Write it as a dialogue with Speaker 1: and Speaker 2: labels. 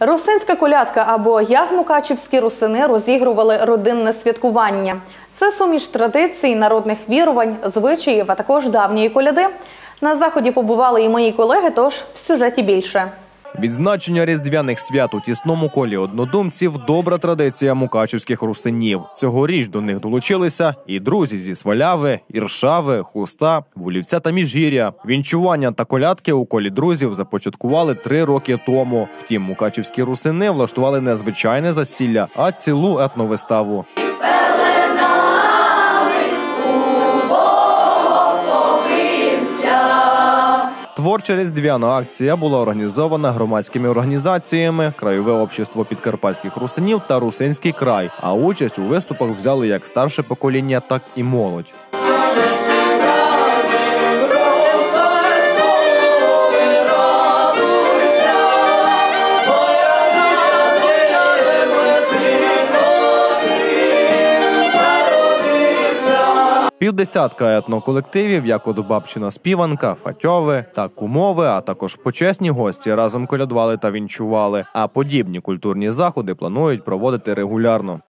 Speaker 1: Русинська колядка або як мукачівські русини розігрували родинне святкування. Це суміш традицій, народних вірувань, звичаїв, а також давньої коляди. На заході побували і мої колеги, тож в сюжеті більше.
Speaker 2: Відзначення різдвяних свят у тісному колі однодумців добра традиція мукачівських русинів. Цьогоріч до них долучилися і друзі зі Сваляви, Іршави, Хуста, Вулівця та Міжгір'я. Вінчування та колядки у колі друзів започаткували три роки тому. Втім, мукачівські русини влаштували не звичайне застілля, а цілу етновиставу. Творча різдвяна акція була організована громадськими організаціями Краєве общество підкарпатських русинів та Русинський край. А участь у виступах взяли як старше покоління, так і молодь. Півдесятка етноколективів, як от Бабчина співанка, фатьови та кумови, а також почесні гості разом колядували та вінчували. А подібні культурні заходи планують проводити регулярно.